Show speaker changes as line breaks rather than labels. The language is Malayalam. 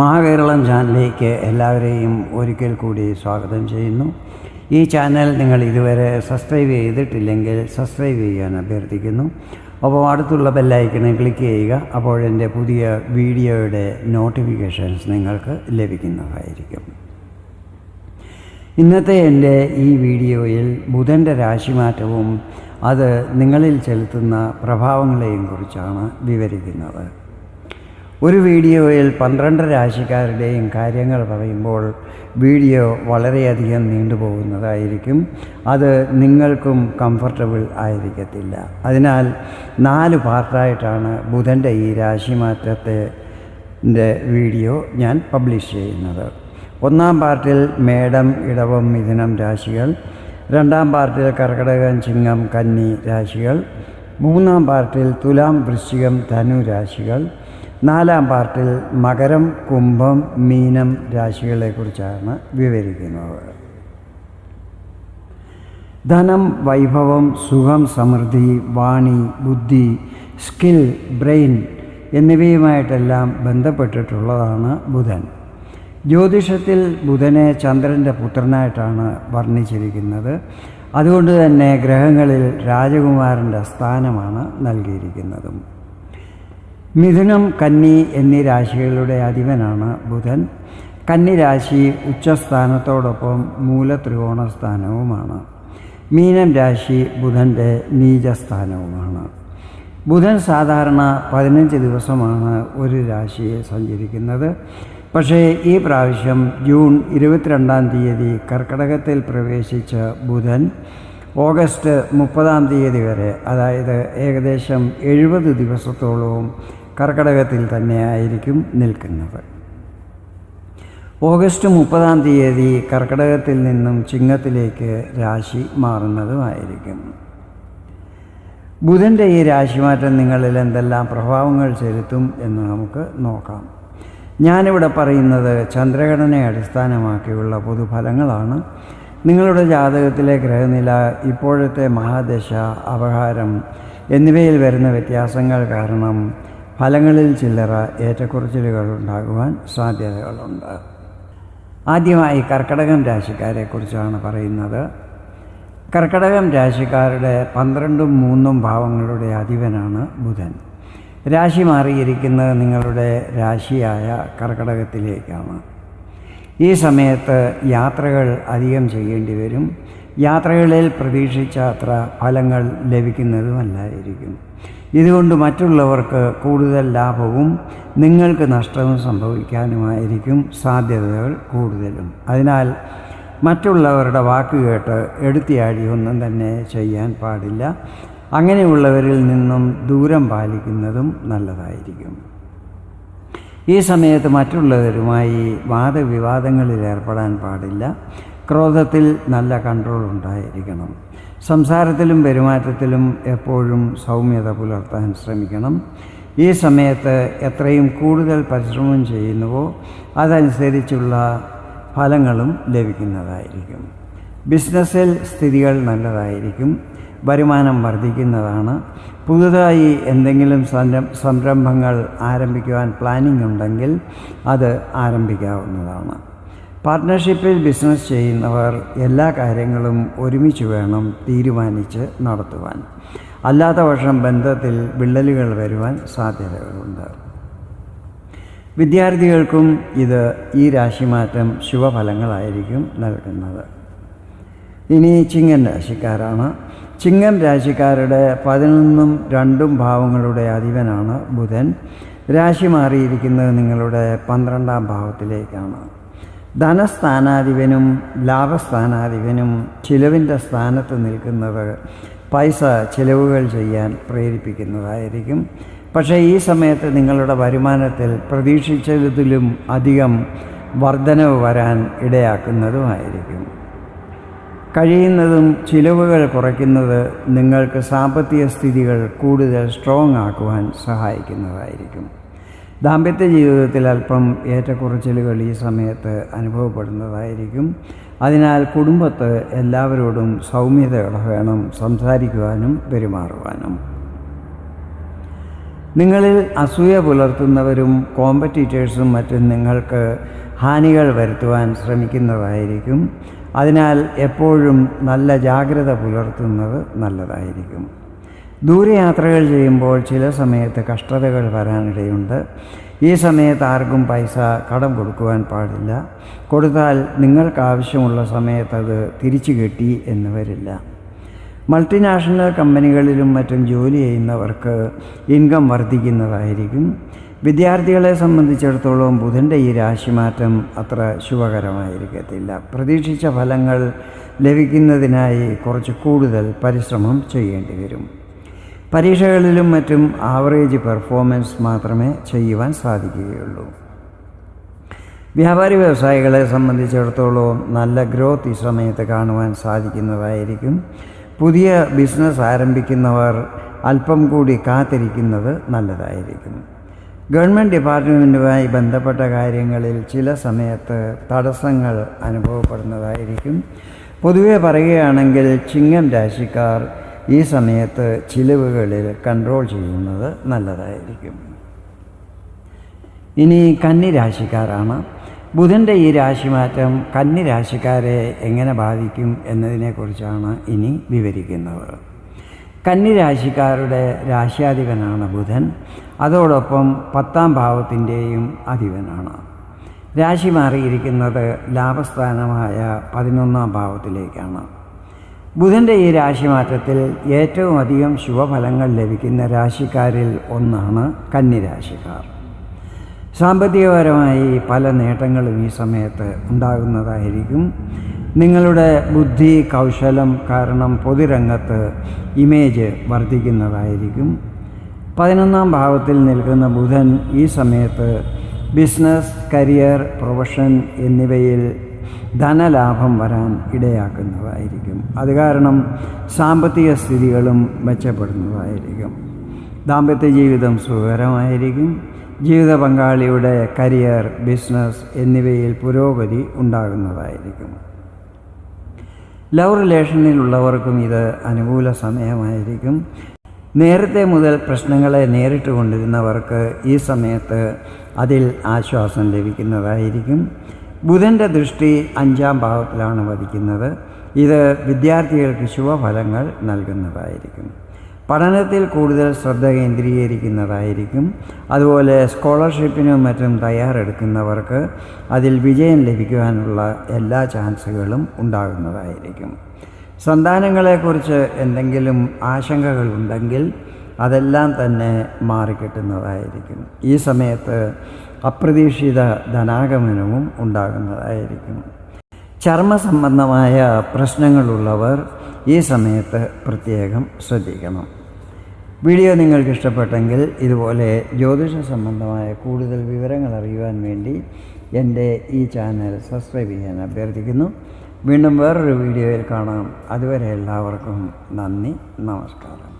മഹാകേരളം ചാനലിലേക്ക് എല്ലാവരെയും ഒരിക്കൽ കൂടി സ്വാഗതം ചെയ്യുന്നു. ഈ ചാനൽ നിങ്ങൾ ഇതുവരെ സബ്സ്ക്രൈബ് ചെയ്തിട്ടില്ലെങ്കിൽ സബ്സ്ക്രൈബ് ചെയ്യാൻ അഭ്യർത്ഥിക്കുന്നു. അപ്പോൾ അടുത്തുള്ള ബെല്ലൈക്കണിൽ ക്ലിക്ക് ചെയ്യുക അപ്പോൾ എന്റെ പുതിയ വീഡിയോയുടെ നോട്ടിഫിക്കേഷൻസ് നിങ്ങൾക്ക് ലഭിക്കുന്നതായിരിക്കും. ഇന്നത്തെ എന്റെ ഈ വീഡിയോയിൽ ബുധന്റെ രാശിമാറ്റവും അത് നിങ്ങളിൽ ചെലുത്തുന്ന പ്രഭാവങ്ങളെയും കുറിച്ചാണ് വിവരിക്കുന്നത്. ഒരു വീഡിയോയിൽ പന്ത്രണ്ട് രാശിക്കാരുടെയും കാര്യങ്ങൾ പറയുമ്പോൾ വീഡിയോ വളരെയധികം നീണ്ടുപോകുന്നതായിരിക്കും അത് നിങ്ങൾക്കും കംഫർട്ടബിൾ ആയിരിക്കത്തില്ല. അതിനാൽ നാല് പാർട്ടായിട്ടാണ് ബുധന്റെ ഈ രാശിമാറ്റത്തെ വീഡിയോ ഞാൻ പബ്ലിഷ് ചെയ്യുന്നത്. ഒന്നാം പാർട്ടിൽ മേടം ഇടവം മിഥുനം രാശികൾ. രണ്ടാം പാർട്ടിൽ കർക്കടകം ചിങ്ങം കന്നി രാശികൾ. മൂന്നാം പാർട്ടിൽ തുലാം വൃശ്ചികം ധനു രാശികൾ. നാലാം പാർട്ടിൽ മകരം കുംഭം മീനം രാശികളെ കുറിച്ചാണ് വിവരിക്കുന്നത്. ധനം വൈഭവം സുഖം സമൃദ്ധി വാണി ബുദ്ധി സ്കിൽ ബ്രെയിൻ എന്നിവയുമായിട്ടെല്ലാം ബന്ധപ്പെട്ടിട്ടുള്ളതാണ് ബുധൻ. ജ്യോതിഷത്തിൽ ബുധനെ ചന്ദ്രന്റെ പുത്രനായിട്ടാണ് വർണിച്ചിരിക്കുന്നത്. അതുകൊണ്ട് തന്നെ ഗ്രഹങ്ങളിൽ രാജകുമാരന്റെ സ്ഥാനമാണ് നൽകിയിരിക്കുന്നതും. മിഥുനം കന്നി എന്നീ രാശികളുടെ അധിപനാണ് ബുധൻ. കന്നി രാശി ഉച്ചസ്ഥാനത്തോടൊപ്പം മൂലത്രികോണ സ്ഥാനവുമാണ് മീനം രാശി ബുധന്റെ നീചസ്ഥാനവുമാണ്. ബുധൻ സാധാരണ പതിനഞ്ച് ദിവസമാണ് ഒരു രാശിയെ സഞ്ചരിക്കുന്നത്. പക്ഷേ ഈ പ്രാവശ്യം ജൂൺ ഇരുപത്തിരണ്ടാം തീയതി കർക്കടകത്തിൽ പ്രവേശിച്ച ബുധൻ ഓഗസ്റ്റ് മുപ്പതാം തീയതി വരെ അതായത് ഏകദേശം എഴുപത് ദിവസത്തോളവും കർക്കടകത്തിൽ തന്നെയായിരിക്കും നിൽക്കുന്നത്. ഓഗസ്റ്റ് മുപ്പതാം തീയതി കർക്കടകത്തിൽ നിന്നും ചിങ്ങത്തിലേക്ക് രാശി മാറുന്നതുമായിരിക്കും. ബുധന്റെ ഈ രാശിമാറ്റം നിങ്ങളിൽ എന്തെല്ലാം പ്രഭാവങ്ങൾ ചെലുത്തും എന്ന് നമുക്ക് നോക്കാം. ഞാനിവിടെ പറയുന്നത് ചന്ദ്രഘടനയെ അടിസ്ഥാനമാക്കിയുള്ള പൊതുഫലങ്ങളാണ്. നിങ്ങളുടെ ജാതകത്തിലെ ഗ്രഹനില ഇപ്പോഴത്തെ മഹാദശ അപഹാരം എന്നിവയിൽ വരുന്ന വ്യത്യാസങ്ങൾ കാരണം ഫലങ്ങളിൽ ചില്ലറ ഏറ്റക്കുറച്ചിലുകൾ ഉണ്ടാകുവാൻ സാധ്യതകളുണ്ട്. ആദ്യമായി കർക്കടകം രാശിക്കാരെക്കുറിച്ചാണ് പറയുന്നത്. കർക്കടകം രാശിക്കാരുടെ പന്ത്രണ്ടും മൂന്നും ഭാവങ്ങളുടെ അധിപനാണ് ബുധൻ. രാശി മാറിയിരിക്കുന്നത് നിങ്ങളുടെ രാശിയായ കർക്കടകത്തിലേക്കാണ്. ഈ സമയത്ത് യാത്രകൾ അധികം ചെയ്യേണ്ടി വരും. യാത്രകളിൽ പ്രതീക്ഷിച്ച അത്ര ഫലങ്ങൾ ലഭിക്കുന്നതുമല്ലായിരിക്കും. ഇതുകൊണ്ട് മറ്റുള്ളവർക്ക് കൂടുതൽ ലാഭവും നിങ്ങൾക്ക് നഷ്ടവും സംഭവിക്കാനുമായിരിക്കും സാധ്യതകൾ കൂടുതലും. അതിനാൽ മറ്റുള്ളവരുടെ വാക്ക് കേട്ട് എടുത്തിയാടി ഒന്നും തന്നെ ചെയ്യാൻ പാടില്ല. അങ്ങനെയുള്ളവരിൽ നിന്നും ദൂരം പാലിക്കുന്നതും നല്ലതായിരിക്കും. ഈ സമയത്ത് മറ്റുള്ളവരുമായി വാദവിവാദങ്ങളിൽ ഏർപ്പെടാൻ പാടില്ല. ക്രോധത്തിൽ നല്ല കൺട്രോൾ ഉണ്ടായിരിക്കണം. സംസാരത്തിലും പെരുമാറ്റത്തിലും എപ്പോഴും സൗമ്യത പുലർത്താൻ ശ്രമിക്കണം. ഈ സമയത്ത് എത്രയും കൂടുതൽ പരിശ്രമം ചെയ്യുന്നുവോ അതനുസരിച്ചുള്ള ഫലങ്ങളും ലഭിക്കുന്നതായിരിക്കും. ബിസിനസ്സിൽ സ്ഥിതികൾ നല്ലതായിരിക്കും. വരുമാനം വർദ്ധിക്കുന്നതാണ്. പുതുതായി എന്തെങ്കിലും സംരംഭങ്ങൾ ആരംഭിക്കുവാൻ പ്ലാനിംഗ് ഉണ്ടെങ്കിൽ അത് ആരംഭിക്കാവുന്നതാണ്. പാർട്ട്ണർഷിപ്പിൽ ബിസിനസ് ചെയ്യുന്നവർ എല്ലാ കാര്യങ്ങളും ഒരുമിച്ച് വേണം തീരുമാനിച്ച് നടത്തുവാൻ. അല്ലാത്ത പക്ഷം ബന്ധത്തിൽ വിള്ളലുകൾ വരുവാൻ സാധ്യതകളുണ്ട്. വിദ്യാർത്ഥികൾക്കും ഇത് ഈ രാശിമാറ്റം ശുഭഫലങ്ങളായിരിക്കും നൽകുന്നത്. ഇനി ചിങ്ങൻ രാശിക്കാരാണ്. ചിങ്ങം രാശിക്കാരുടെ പതിനൊന്നും രണ്ടും ഭാവങ്ങളുടെ അധിപനാണ് ബുധൻ. രാശി മാറിയിരിക്കുന്നത് നിങ്ങളുടെ പന്ത്രണ്ടാം ഭാവത്തിലേക്കാണ്. ധനസ്ഥാനാധിപനും ലാഭസ്ഥാനാധിപനും ചിലവിന്റെ സ്ഥാനത്ത് നിൽക്കുന്നത് പൈസ ചിലവുകൾ ചെയ്യാൻ പ്രേരിപ്പിക്കുന്നതായിരിക്കും. പക്ഷേ ഈ സമയത്ത് നിങ്ങളുടെ വരുമാനത്തിൽ പ്രതീക്ഷിച്ചതിലും അധികം വർധനവ് വരാൻ ഇടയാക്കുന്നതുമായിരിക്കും. കഴിയുന്നതും ചിലവുകൾ കുറയ്ക്കുന്നത് നിങ്ങൾക്ക് സാമ്പത്തിക സ്ഥിതികൾ കൂടുതൽ സ്ട്രോങ് ആക്കുവാൻ സഹായിക്കുന്നതായിരിക്കും. ദാമ്പത്യ ജീവിതത്തിൽ അല്പം ഏറ്റക്കുറച്ചിലുകൾ ഈ സമയത്ത് അനുഭവപ്പെടുന്നതായിരിക്കും. അതിനാൽ കുടുംബത്ത് എല്ലാവരോടും സൗമ്യതയോടെ വേണം സംസാരിക്കുവാനും പെരുമാറുവാനും. നിങ്ങളിൽ അസൂയ പുലർത്തുന്നവരും കോമ്പറ്റീറ്റേഴ്സും മറ്റും നിങ്ങൾക്ക് ഹാനികൾ വരുത്തുവാൻ ശ്രമിക്കുന്നതായിരിക്കും. അതിനാൽ എപ്പോഴും നല്ല ജാഗ്രത പുലർത്തുന്നത് നല്ലതായിരിക്കും. ദൂരയാത്രകൾ ചെയ്യുമ്പോൾ ചില സമയത്ത് കഷ്ടതകൾ വരാനിടയുണ്ട്. ഈ സമയത്ത് ആർക്കും പൈസ കടം കൊടുക്കുവാൻ പാടില്ല. കൊടുത്താൽ നിങ്ങൾക്ക് ആവശ്യമുള്ള സമയത്ത് അത് തിരിച്ചു കിട്ടി എന്ന് വരില്ല. മൾട്ടിനാഷണൽ കമ്പനികളിലും മറ്റും ജോലി ചെയ്യുന്നവർക്ക് ഇൻകം വർദ്ധിക്കുന്നതായിരിക്കും. വിദ്യാർത്ഥികളെ സംബന്ധിച്ചിടത്തോളം ബുധന്റെ ഈ രാശിമാറ്റം അത്ര ശുഭകരമായിരിക്കത്തില്ല. പ്രതീക്ഷിച്ച ഫലങ്ങൾ ലഭിക്കുന്നതിനായി കുറച്ച് കൂടുതൽ പരിശ്രമം ചെയ്യേണ്ടി വരും. പരീക്ഷകളിലും മറ്റും ആവറേജ് പെർഫോമൻസ് മാത്രമേ ചെയ്യുവാൻ സാധിക്കുകയുള്ളൂ. വ്യാപാരി വ്യവസായികളെ സംബന്ധിച്ചിടത്തോളം നല്ല ഗ്രോത്ത് ഈ സമയത്ത് കാണുവാൻ സാധിക്കുന്നതായിരിക്കും. പുതിയ ബിസിനസ് ആരംഭിക്കുന്നവർ അല്പം കൂടി കാത്തിരിക്കുന്നത് നല്ലതായിരിക്കും. ഗവൺമെന്റ് ഡിപ്പാർട്ട്മെന്റുമായി ബന്ധപ്പെട്ട കാര്യങ്ങളിൽ ചില സമയത്ത് തടസ്സങ്ങൾ അനുഭവപ്പെടുന്നതായിരിക്കും. പൊതുവെ പറയുകയാണെങ്കിൽ ചിങ്ങം രാശിക്കാർ ഈ സമയത്ത് ചിലവുകളിൽ കൺട്രോൾ ചെയ്യുന്നത് നല്ലതായിരിക്കും. ഇനി കന്നി രാശിക്കാരാണ് ബുധന്റെ ഈ രാശിമാറ്റം കന്നി രാശിക്കാരെ എങ്ങനെ ബാധിക്കും എന്നതിനെക്കുറിച്ചാണ് ഇനി വിവരിക്കുന്നത്. കന്നി രാശിക്കാരുടെ രാശ്യാധിപനാണ് ബുധൻ. അതോടൊപ്പം പത്താം ഭാവത്തിന്റെയും അധിപനാണ്. രാശി മാറിയിരിക്കുന്നത് ലാഭസ്ഥാനമായ പതിനൊന്നാം ഭാവത്തിലേക്കാണ്. ബുധന്റെ ഈ രാശിമാറ്റത്തിൽ ഏറ്റവും അധികം ശുഭഫലങ്ങൾ ലഭിക്കുന്ന രാശിക്കാരിൽ ഒന്നാണ് കന്നിരാശിക്കാർ. സാമ്പത്തികപരമായി പല നേട്ടങ്ങളും ഈ സമയത്ത് ഉണ്ടാകുന്നതായിരിക്കും. നിങ്ങളുടെ ബുദ്ധി കൗശലം കാരണം പൊതുരംഗത്ത് ഇമേജ് വർദ്ധിക്കുന്നതായിരിക്കും. പതിനൊന്നാം ഭാവത്തിൽ നിൽക്കുന്ന ബുധൻ ഈ സമയത്ത് ബിസിനസ് കരിയർ പ്രൊഫഷൻ എന്നിവയിൽ ധനലാഭം വരാൻ ഇടയാക്കുന്നതായിരിക്കും. അത് കാരണം സാമ്പത്തിക സ്ഥിതികളും മെച്ചപ്പെടുന്നതായിരിക്കും. ദാമ്പത്യ ജീവിതം സുഖകരമായിരിക്കും. ജീവിത പങ്കാളിയുടെ കരിയർ ബിസിനസ് എന്നിവയിൽ പുരോഗതി ഉണ്ടാകുന്നതായിരിക്കും. ലവ് റിലേഷനിലുള്ളവർക്കും ഇത് അനുകൂല സമയമായിരിക്കും. നേരത്തെ മുതൽ പ്രശ്നങ്ങളെ നേരിട്ട് കൊണ്ടിരുന്നവർക്ക് ഈ സമയത്ത് അതിൽ ആശ്വാസം ലഭിക്കുന്നതായിരിക്കും. ബുധന്റെ ദൃഷ്ടി അഞ്ചാം ഭാവത്തിലാണ് വധിക്കുന്നത്. ഇത് വിദ്യാർത്ഥികൾക്ക് ശുഭഫലങ്ങൾ നൽകുന്നതായിരിക്കും. പഠനത്തിൽ കൂടുതൽ ശ്രദ്ധ കേന്ദ്രീകരിക്കുന്നതായിരിക്കും. അതുപോലെ സ്കോളർഷിപ്പിനും മറ്റും തയ്യാറെടുക്കുന്നവർക്ക് അതിൽ വിജയം ലഭിക്കുവാനുള്ള എല്ലാ ചാൻസുകളും ഉണ്ടാകുന്നതായിരിക്കും. സന്താനങ്ങളെക്കുറിച്ച് എന്തെങ്കിലും ആശങ്കകളുണ്ടെങ്കിൽ അതെല്ലാം തന്നെ മാറിക്കിട്ടുന്നതായിരിക്കും. ഈ സമയത്ത് അപ്രതീക്ഷിത ധനാഗമനവും ഉണ്ടാകുന്നതായിരിക്കും. ചർമ്മ സംബന്ധമായ പ്രശ്നങ്ങളുള്ളവർ ഈ സമയത്ത് പ്രത്യേകം ശ്രദ്ധിക്കണം. വീഡിയോ നിങ്ങൾക്ക് ഇഷ്ടപ്പെട്ടെങ്കിൽ ഇതുപോലെ ജ്യോതിഷ സംബന്ധമായ കൂടുതൽ വിവരങ്ങൾ അറിയുവാൻ വേണ്ടി എന്റെ ഈ ചാനൽ സബ്സ്ക്രൈബ് ചെയ്യാൻ അഭ്യർത്ഥിക്കുന്നു. വീണ്ടും വേറൊരു വീഡിയോയിൽ കാണാം. അതുവരെ എല്ലാവർക്കും നന്ദി നമസ്കാരം.